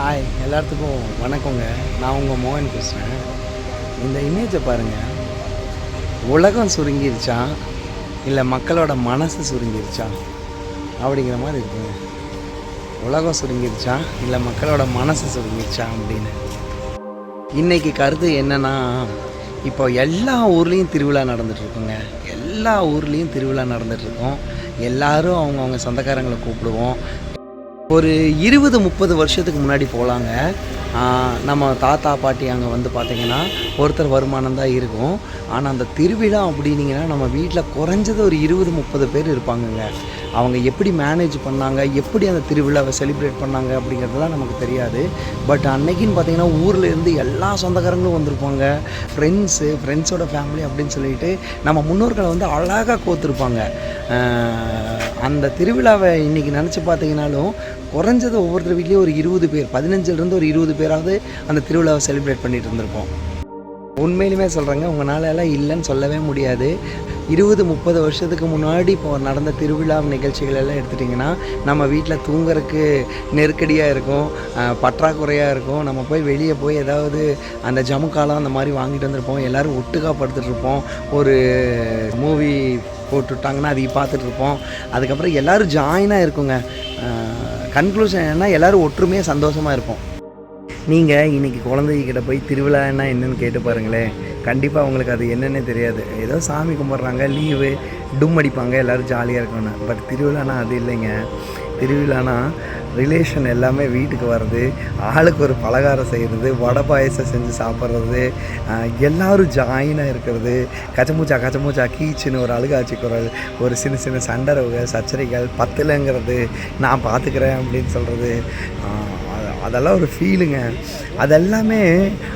Hi எல்லாத்துக்கும் வணக்கங்க. நான் உங்கள் மோகன் பேசுகிறேன் இந்த இமேஜை பாருங்கள் உலகம் சுருங்கிருச்சா? இல்லை மக்களோட மனசு சுருங்கிருச்சா? அப்படிங்கிற மாதிரி இருக்குங்க. உலகம் சுருங்கிருச்சா? இல்லை மக்களோட மனசு சுருங்கிருச்சா அப்படின்னு. இன்றைக்கி கருத்து என்னன்னா இப்போ எல்லா ஊர்லேயும் திருவிழா நடந்துகிட்ருக்குங்க எல்லா ஊர்லேயும் திருவிழா நடந்துகிட்ருக்கோம் எல்லோரும் எல்லாரும் அவங்கவுங்க சொந்தக்காரங்களை கூப்பிடுவோம். ஒரு இருபது முப்பது வருஷத்துக்கு முன்னாடி போகலாங்க நம்ம தாத்தா பாட்டி அங்கே வந்து பார்த்திங்கன்னா ஒருத்தர் வருமானம் தான் இருக்கும். ஆனால் அந்த திருவிழா அப்படின்னீங்கன்னா நம்ம வீட்டில் குறைஞ்சது ஒரு இருபது முப்பது பேர் இருப்பாங்கங்க. அவங்க எப்படி மேனேஜ் பண்ணாங்க எப்படி அந்த திருவிழாவை செலிப்ரேட் பண்ணாங்க அப்படிங்கிறதுலாம் நமக்கு தெரியாது. பட் அன்னைக்குன்னு பார்த்தீங்கன்னா ஊரில் இருந்து எல்லா சொந்தக்காரங்களும் வந்திருப்பாங்க. ஃப்ரெண்ட்ஸு ஃப்ரெண்ட்ஸோட ஃபேமிலி அப்படின்னு சொல்லிட்டு நம்ம முன்னோர்களை வந்து அழகாக கோத்துருப்பாங்க. அந்த திருவிழாவை இன்றைக்கி நினச்சி பார்த்தீங்கன்னாலும் குறைஞ்சது ஒவ்வொருத்தர் வீட்லேயும் ஒரு இருபது பேர் பதினஞ்சுலேருந்து ஒரு இருபது பேராவது அந்த திருவிழாவை செலிப்ரேட் பண்ணிட்டு இருந்திருப்போம். உண்மையிலுமே சொல்கிறேங்க உங்களால் எல்லாம் இல்லைன்னு சொல்லவே முடியாது. இருபது முப்பது வருஷத்துக்கு முன்னாடி இப்போ நடந்த திருவிழா நிகழ்ச்சிகள் எல்லாம் எடுத்துட்டிங்கன்னா நம்ம வீட்டில் தூங்குறதுக்கு நெருக்கடியாக இருக்கும் பற்றாக்குறையாக இருக்கும். நம்ம போய் வெளியே போய் ஏதாவது அந்த ஜமுக்காலம் அந்த மாதிரி வாங்கிட்டு வந்திருப்போம். எல்லோரும் ஒட்டுக்கா படுத்துட்ருப்போம் ஒரு மூவி போட்டுவிட்டாங்கன்னா அதை பார்த்துட்ருப்போம் அதுக்கப்புறம் எல்லோரும் ஜாயினாக இருக்குங்க. கன்க்ளூஷன் என்னன்னா எல்லோரும் ஒற்றுமையாக சந்தோஷமாக இருப்போம். நீங்கள் இன்றைக்கி குழந்தைகிட்ட போய் திருவிழான்னா என்னன்னு கேட்டு பாருங்களேன். கண்டிப்பாக அவங்களுக்கு அது என்னன்னே தெரியாது. ஏதோ சாமி கும்பிட்றாங்க லீவு டும் அடிப்பாங்க எல்லோரும் ஜாலியாக இருக்கணும் பட் திருவிழானா அது இல்லைங்க. திருவிழானா ரிலேஷன் எல்லாமே வீட்டுக்கு வர்றது ஆளுக்கு ஒரு பலகாரம் செய்கிறது வடை பாயசம் செஞ்சு சாப்பிட்றது எல்லோரும் ஜாயினாக இருக்கிறது. கச்சமூச்சா கச்சமூச்சா கீச்சுன்னு ஒரு அழுகாட்சி குரல் ஒரு சின்ன சின்ன சண்டரவுகள் சச்சரிகள் பத்தலைங்கிறது நான் பார்த்துக்கிறேன் அப்படின்னு சொல்கிறது அதெல்லாம் ஒரு ஃபீலுங்க அதெல்லாமே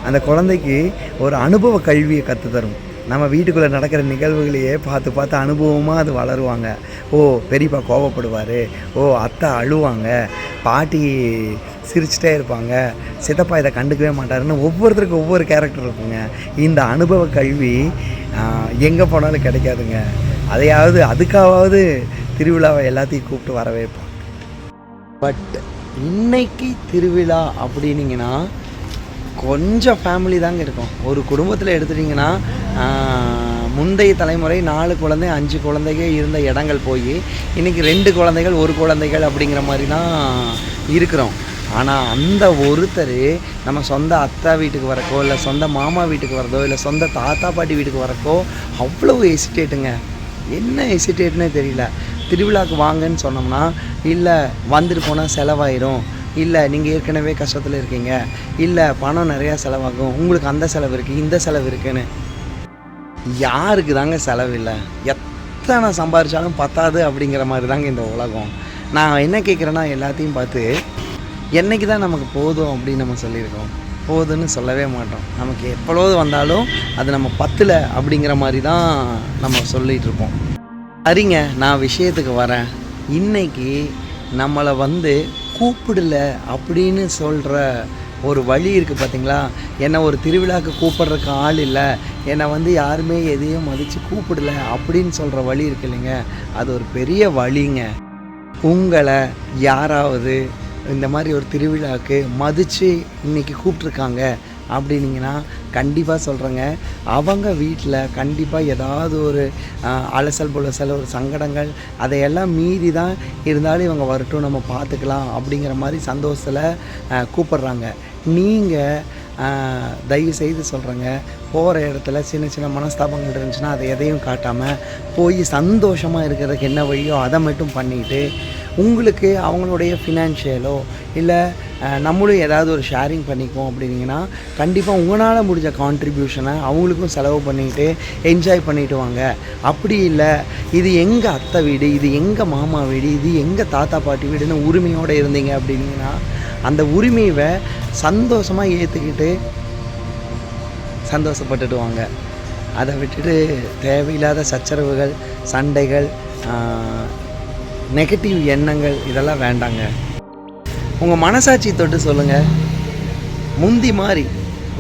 அந்த குழந்தைக்கு ஒரு அனுபவ கல்வியை கற்று தரும் நம்ம வீட்டுக்குள்ளே நடக்கிற நிகழ்வுகளையே பார்த்து பார்த்து அனுபவமாக அது வளருவாங்க. ஓ பெரியப்பா கோவப்படுவார். ஓ அத்தை அழுவாங்க. பாட்டி சிரிச்சிட்டே இருப்பாங்க. சித்தப்பா இதை கண்டுக்கவே மாட்டாருன்னு ஒவ்வொருத்தருக்கும் ஒவ்வொரு கேரக்டர் இருக்குங்க. இந்த அனுபவ கல்வி எங்கே போனாலும் கிடைக்காதுங்க. அதையாவது அதுக்காவது திருவிழாவை எல்லாத்தையும் கூப்பிட்டு வர பட் இன்னைக்கு திருவிழா அப்படின்னீங்கன்னா கொஞ்சம் ஃபேமிலி தாங்க இருக்கும். ஒரு குடும்பத்தில் எடுத்துட்டிங்கன்னா முந்தைய தலைமுறை நாலு குழந்தை அஞ்சு குழந்தைங்க இருந்த இடங்கள் போய் இன்றைக்கி ரெண்டு குழந்தைகள் ஒரு குழந்தைகள் அப்படிங்கிற மாதிரி தான் இருக்கிறோம். ஆனால் அந்த ஒருத்தர் நம்ம சொந்த அத்தா வீட்டுக்கு வரக்கோ இல்லை சொந்த மாமா வீட்டுக்கு வரதோ இல்லை சொந்த தாத்தா பாட்டி வீட்டுக்கு வரக்கோ அவ்வளோ எசிட்டேட்டுங்க என்ன எசிட்டேட்னே தெரியல. திருவிழாவுக்கு வாங்கன்னு சொன்னோம்னா இல்லை வந்துட்டு போனால் செலவாயிரும். இல்லை நீங்கள் ஏற்கனவே கஷ்டத்தில் இருக்கீங்க. இல்லை பணம் நிறையா செலவாகும். உங்களுக்கு அந்த செலவு இருக்குது இந்த செலவு இருக்குன்னு. யாருக்கு தாங்க செலவு இல்லை? எத்தனை சம்பாரிச்சாலும் பத்தாது அப்படிங்கிற மாதிரி தாங்க இந்த உலகம். நான் என்ன கேட்குறேன்னா எல்லாத்தையும் பார்த்து என்னைக்கு தான் நமக்கு போதும் அப்படின்னு நம்ம சொல்லியிருக்கோம். போதுன்னு சொல்லவே மாட்டோம். நமக்கு எப்பொழுது வந்தாலும் அது நம்ம பத்தில் அப்படிங்கிற மாதிரி தான் நம்ம சொல்லிகிட்டு இருப்போம். சரிங்க நான் விஷயத்துக்கு வரேன். இன்னைக்கு நம்மளை வந்து கூப்பிடல அப்படின்னு சொல்கிற ஒரு வழி இருக்குது பார்த்தீங்களா என்னை ஒரு திருவிழாவுக்கு கூப்பிட்றதுக்கு ஆள் இல்லை. என்னை வந்து யாருமே எதையும் மதித்து கூப்பிடல அப்படின்னு சொல்கிற வழி இருக்கு இல்லைங்க. அது ஒரு பெரிய வழிங்க. உங்களை யாராவது இந்த மாதிரி ஒரு திருவிழாவுக்கு மதித்து இன்னைக்கு கூப்பிட்ருக்காங்க அப்படின்னீங்கன்னா கண்டிப்பாக சொல்கிறேங்க அவங்க வீட்டில் கண்டிப்பாக ஏதாவது ஒரு அலசல் புலசல் ஒரு சங்கடங்கள் அதையெல்லாம் மீறி தான் இருந்தாலும் இவங்க வரட்டும் நம்ம பார்த்துக்கலாம் அப்படிங்கிற மாதிரி சந்தோஷத்தில் கூப்பிட்றாங்க. நீங்கள் தயவு செய்து சொல்கிறேங்க போகிற இடத்துல சின்ன சின்ன மனஸ்தாபங்கள் இருந்துச்சுன்னா அதை எதையும் காட்டாமல் போய் சந்தோஷமாக இருக்கிறதுக்கு என்ன வழியோ அதை மட்டும் பண்ணிவிட்டு உங்களுக்கு அவங்களுடைய ஃபினான்ஷியலோ இல்லை நம்மளும் ஏதாவது ஒரு ஷேரிங் பண்ணிக்குவோம் அப்படின்னீங்கன்னா கண்டிப்பாக உங்களால் முடிஞ்ச கான்ட்ரிபியூஷனை அவங்களுக்கும் செலவு பண்ணிக்கிட்டு என்ஜாய் பண்ணிட்டு வாங்க. அப்படி இல்லை இது எங்கள் அத்தை வீடு இது எங்கள் மாமா வீடு இது எங்கள் தாத்தா பாட்டி வீடுன்னு உரிமையோடு இருந்தீங்க அப்படின்னீங்கன்னா அந்த உரிமையை சந்தோஷமாக ஏற்றுக்கிட்டு சந்தோஷப்பட்டுட்டு வாங்க. அதை விட்டுட்டு தேவையில்லாத சச்சரவுகள் சண்டைகள் நெகட்டிவ் எண்ணங்கள் இதெல்லாம் வேண்டாங்க. உங்கள் மனசாட்சி தொட்டு சொல்லுங்கள் முந்தி மாதிரி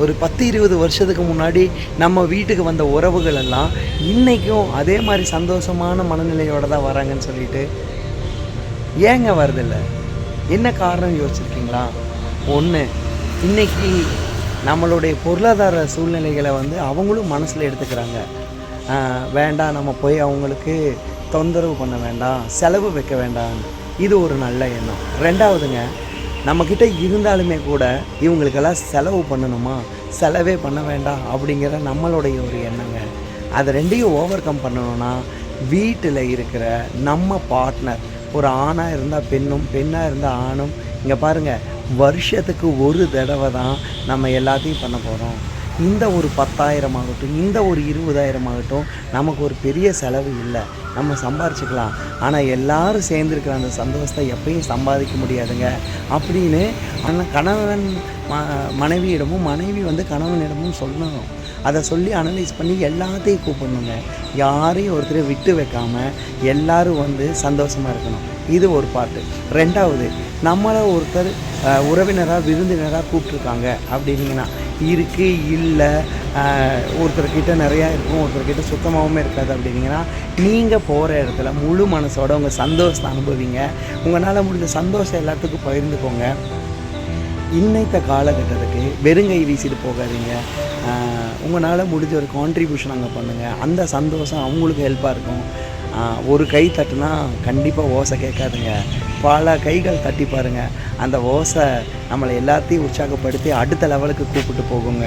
ஒரு பத்து இருபது வருஷத்துக்கு முன்னாடி நம்ம வீட்டுக்கு வந்த உறவுகள் எல்லாம் இன்றைக்கும் அதே மாதிரி சந்தோஷமான மனநிலையோடு தான் வராங்கன்னு சொல்லிட்டு ஏங்க வருதில்ல என்ன காரணம் யோசிச்சிருக்கீங்களா? ஒன்று இன்னைக்கு நம்மளுடைய பொருளாதார சூழ்நிலைகளை வந்து அவங்களும் மனசில் எடுத்துக்கிறாங்க. வேண்டாம் நம்ம போய் அவங்களுக்கு தொந்தரவு பண்ண வேண்டாம் செலவு வைக்க வேண்டாம். இது ஒரு நல்ல எண்ணம். ரெண்டாவதுங்க நம்மக்கிட்ட இருந்தாலுமே கூட இவங்களுக்கெல்லாம் செலவு பண்ணணுமா? செலவே பண்ண வேண்டாம் அப்படிங்கிற நம்மளுடைய ஒரு எண்ணங்க. அதை ரெண்டையும் ஓவர் கம் பண்ணணும்னா வீட்டில் இருக்கிற நம்ம பார்ட்னர் ஒரு ஆணாக இருந்தால் பெண்ணும் பெண்ணாக இருந்தால் ஆணும். இங்கே பாருங்கள் வருஷத்துக்கு ஒரு தடவை தான் நம்ம எல்லாத்தையும் பண்ண போகிறோம் இந்த ஒரு பத்தாயிரம் ஆகட்டும் இந்த ஒரு இருபதாயிரம் ஆகட்டும் நமக்கு ஒரு பெரிய செலவு இல்லை. நம்ம சம்பாரிச்சுக்கலாம். ஆனால் எல்லாரும் சேர்ந்துருக்கிற அந்த சந்தோஷத்தை எப்பயும் சம்பாதிக்க முடியாதுங்க. அப்படின்னு ஆனால் கணவன் ம மனைவியிடமும் மனைவி வந்து கணவனிடமும் சொல்லணும். அதை சொல்லி அனலைஸ் பண்ணி எல்லாத்தையும் கூப்பிடணுங்க. யாரையும் ஒருத்தரை விட்டு வைக்காமல் எல்லாரும் வந்து சந்தோஷமாக இருக்கணும். இது ஒரு பாட்டு. ரெண்டாவது நம்மளை ஒருத்தர் உறவினராக விருந்தினராக கூப்பிட்ருக்காங்க அப்படின்னீங்கன்னா இருக்கு இல்லை ஒருத்தர்கிட்ட நிறையா இருக்கும் ஒருத்தர்கிட்ட சுத்தமாகவும் இருக்காது அப்படின்னீங்கன்னா நீங்கள் போகிற இடத்துல முழு மனசோட உங்கள் சந்தோஷத்தை அனுபவிங்க. உங்களால் முடிஞ்ச சந்தோஷம் எல்லாத்துக்கும் பகிர்ந்துக்கோங்க. இன்னைத்த காலகட்டத்துக்கு வெறுங்கை வீசிட்டு போகாதீங்க. உங்களால் முடிஞ்ச ஒரு கான்ட்ரிபியூஷன் அங்கே பண்ணுங்கள் அந்த சந்தோஷம் அவங்களுக்கு ஹெல்ப்பாக இருக்கும். ஒரு கை தட்டுனா கண்டிப்பாக ஓசை கேட்காதுங்க. பல கைகள் தட்டி பாருங்கள் அந்த ஓசை நம்மளை எல்லாத்தையும் உற்சாகப்படுத்தி அடுத்த லெவலுக்கு கூப்பிட்டு போகுங்க.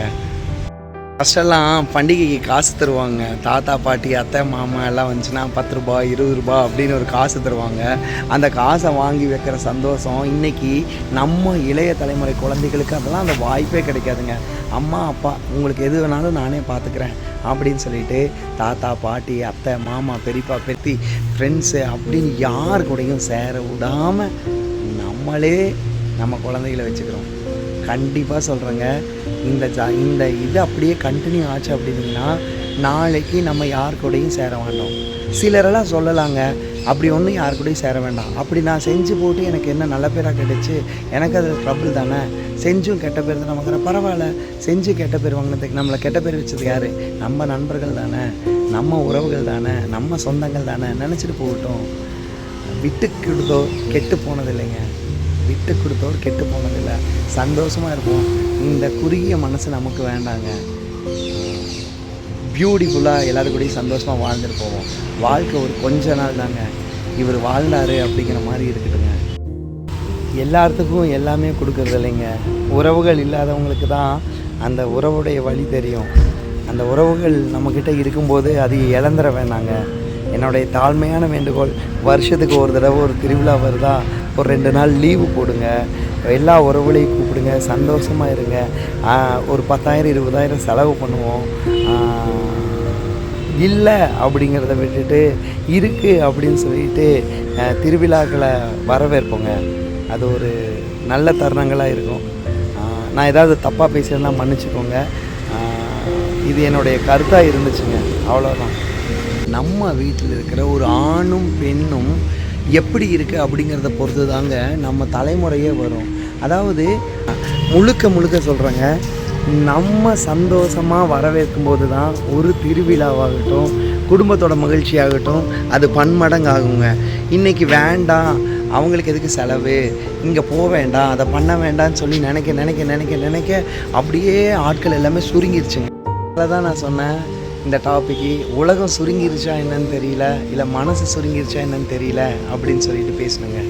ஃபஸ்ட்டெல்லாம் பண்டிகைக்கு காசு தருவாங்க. தாத்தா பாட்டி அத்தை மாமா எல்லாம் வந்துச்சுன்னா பத்து ரூபா இருபது ரூபா அப்படின்னு ஒரு காசு தருவாங்க. அந்த காசை வாங்கி வைக்கிற சந்தோஷம் இன்னைக்கு நம்ம இளைய தலைமுறை குழந்தைகளுக்கு அதெல்லாம் அந்த வாய்ப்பே கிடைக்காதுங்க. அம்மா அப்பா உங்களுக்கு எது வேணாலும் நானே பார்த்துக்கிறேன் அப்படின்னு சொல்லிட்டு தாத்தா பாட்டி அத்தை மாமா பெரியப்பா பெத்தி ஃப்ரெண்ட்ஸு அப்படின்னு யார் கூடயும் சேர விடாமல் நம்மளே நம்ம குழந்தைகளை வச்சுக்கிறோம். கண்டிப்பாக சொல்கிறேங்க இந்த ஜா இந்த இது அப்படியே கண்டினியூ ஆச்சு அப்படின்னா நாளைக்கு நம்ம யார் கூடயும் சேர மாட்டோம். சிலரெல்லாம் சொல்லலாங்க. அப்படி ஒன்றும் யார் கூடயும் சேர வேண்டாம். அப்படி நான் செஞ்சு போட்டு எனக்கு என்ன நல்ல பேராக கிடைச்சி எனக்கு அது ட்ரபிள் தானே. செஞ்சும் கெட்ட பேர் தான் வாங்குறேன் பரவாயில்ல செஞ்சு கெட்ட பேர் வாங்கினதுக்கு நம்மளை கெட்ட பேர் வச்சது யார்? நம்ம நண்பர்கள் தானே. நம்ம உறவுகள் தானே. நம்ம சொந்தங்கள் தானே. நினச்சிட்டு போகட்டும். விட்டு கொடுத்தோ கெட்டு போனதில்லைங்க. விட்டு கொடுத்தோடு கெட்டு போனதில்லை. சந்தோஷமாக இருப்போம். இந்த குறுகிய மனசு நமக்கு வேண்டாங்க. பியூட்டிஃபுல்லாக எல்லாரும் கூடயும் சந்தோஷமாக வாழ்ந்துட்டு போவோம். வாழ்க்கை ஒரு கொஞ்ச நாள் தாங்க. இவர் வாழ்ந்தார் அப்படிங்கிற மாதிரி இருக்குதுங்க. எல்லாத்துக்கும் எல்லாமே கொடுக்கறது இல்லைங்க. உறவுகள் இல்லாதவங்களுக்கு தான் அந்த உறவுடைய வழி தெரியும். அந்த உறவுகள் நம்மக்கிட்ட இருக்கும்போது அது இழந்துட வேணாங்க. என்னுடைய தாழ்மையான வேண்டுகோள் வருஷத்துக்கு ஒரு தடவை ஒரு திருவிழா வருதா? ஒரு ரெண்டு நாள் லீவு போடுங்க. எல்லா உறவுகளையும் கூப்பிடுங்க சந்தோஷமாக இருங்க. ஒரு பத்தாயிரம் இருபதாயிரம் செலவு பண்ணுவோம். இல்லை அப்படிங்கிறத விட்டுட்டு இருக்குது அப்படின்னு சொல்லிட்டு திருவிழாக்களை வரவேற்போங்க. அது ஒரு நல்ல தருணங்களாக இருக்கும். நான் ஏதாவது தப்பாக பேசியிருந்தா மன்னிச்சுக்கோங்க. இது என்னுடைய கருத்தாக இருந்துச்சுங்க. அவ்வளோதான் நம்ம வீட்டில் இருக்கிற ஒரு ஆணும் பெண்ணும் எப்படி இருக்குது அப்படிங்கிறத பொறுத்து தாங்க நம்ம தலைமுறையே வரும். அதாவது முழுக்க முழுக்க சொல்கிறேங்க நம்ம சந்தோஷமாக வரவேற்கும் போது தான் ஒரு திருவிழாவாகட்டும் குடும்பத்தோட மகிழ்ச்சியாகட்டும் அது பன்மடங்கு ஆகுங்க இன்றைக்கி வேண்டாம் அவங்களுக்கு எதுக்கு செலவு? இங்கே போக வேண்டாம் அதை பண்ண வேண்டாம்னு சொல்லி நினைக்க நினைக்க நினைக்க நினைக்க அப்படியே ஆட்கள் எல்லாமே சுருங்கிருச்சுங்க. அதை தான் நான் சொன்னேன் இந்த டாப்பிக்கு உலகம் சுருங்கிருச்சா என்னன்னு தெரியல இல்லை மனசு சுருங்கிருச்சா என்னன்னு தெரியல அப்படின்னு சொல்லிட்டு பேசணுங்க